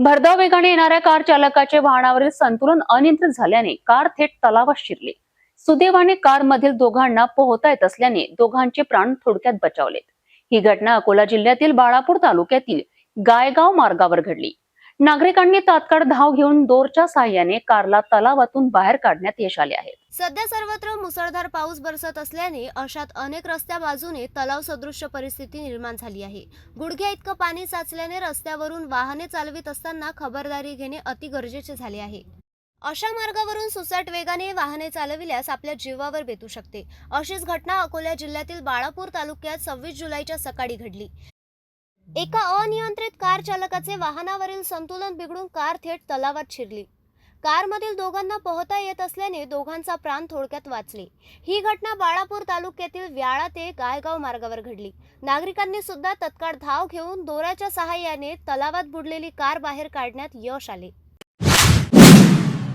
भरधाव वेगाने येणाऱ्या कार चालकाचे वाहनावरील संतुलन अनियंत्रित झाल्याने कार थेट तलावात शिरली. सुदैवाने कार मधील दोघांना पोहता येत असल्याने दोघांचे प्राण थोडक्यात बचावलेत. ही घटना अकोला जिल्ह्यातील बाळापूर तालुक्यातील गायगाव मार्गावर घडली. नागरिकांनी तात्काळ धाव घेऊन दोरच्या सहाय्याने कारला तलावातून बाहेर काढण्यात यश आले आहे. सध्या सर्वत्र मुसळधार पाऊस बरसत असल्याने अशात अनेक रस्त्या बाजूने तलाव सदृश्य परिस्थिती निर्माण झाली आहे. गुडघ्या इतकं पाणी साचल्याने रस्त्यावरून वाहने चालवित असताना खबरदारी घेणे अति गरजेचे झाले आहे. अशा मार्गावरून सुसाट वेगाने वाहने चालविल्यास आपल्या जीवावर बेतू शकते. अशीच घटना अकोला जिल्ह्यातील बाळापूर तालुक्यात सव्वीस जुलैच्या सकाळी घडली. एका अनियंत्रित कार चालकाचे वाहनावरील संतुलन बिघडून कार थेट तलावात शिरली. कारमधील दोघांना पोहता येत असल्याने दोघांचा प्राण थोडक्यात वाचले. ही घटना बाळापूर तालुक्यातील व्याळा ते गायगाव मार्गावर घडली. नागरिकांनी सुद्धा तत्काळ धाव घेऊन दोराच्या सहाय्याने तलावात बुडलेली कार बाहेर काढण्यात यश आले.